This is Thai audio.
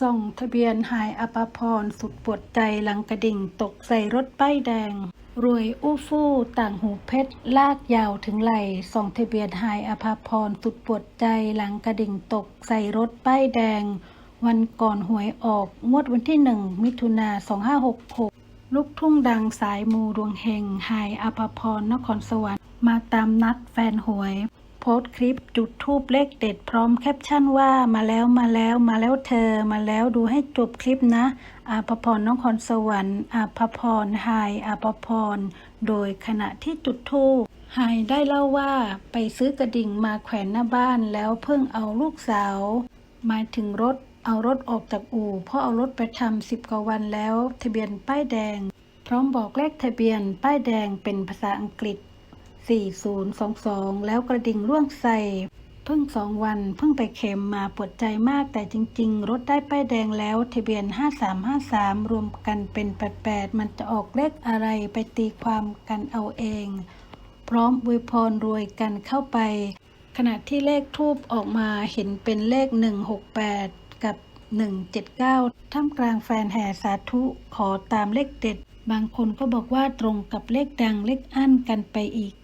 ส่องทะเบียนหายอภพรสุดปวดใจหลังกระดิ่งตกใส่รถป้ายแดง รวยอู้ฟู่ต่างหูเพชร ลากยาวถึงไหลส่องทะเบียนหายอภพรสุดปวดใจหลังกระดิ่งตกใส่รถป้ายแดง วันก่อนหวยออกงวดวันที่หนึ่งมิถุนา2566 ลูกทุ่งดังสายมูดวงเฮงหายอภพรนครสวรรค์มาตามนัดแฟนหวย โพสต์คลิปจุดทูบเลขเด็ดพร้อมแคปชั่นว่ามาแล้วมาแล้วมาแล้วเธอมาแล้วดูให้จบคลิปนะ อาภพรน้องครสวรรค์อาภพรหายอาภพรโดยขณะที่จุดทูบหายได้เล่าว่าไปซื้อกระดิ่งมาแขวนหน้าบ้านแล้วเพิ่งเอาลูกสาวมาถึงรถเอารถออกจากอู่เพราะเอารถไปทำสิบกว่าวันแล้ว ทะเบียนป้ายแดง พร้อมบอกเลขทะเบียนป้ายแดงเป็นภาษาอังกฤษ 4022 แล้วกระดิ่งร่วงใส่เพิ่งสองวันเพิ่งไปเข็มมาปวดใจมากแต่จริง ๆ รถได้ป้ายแดงแล้วทะเบียน 5353 รวมกันเป็น 88 มันจะออกเลขอะไรไปตีความกันเอาเอง พร้อมอวยพรรวยกันเข้าไป ขณะที่เลขทูบออกมาเห็นเป็นเลข 168 กับ 179 ท่ามกลางแฟนแห่สาธุขอตามเลขเด็ด บางคนก็บอกว่าตรงกับเลขดังเลขอั้นกันไปอีก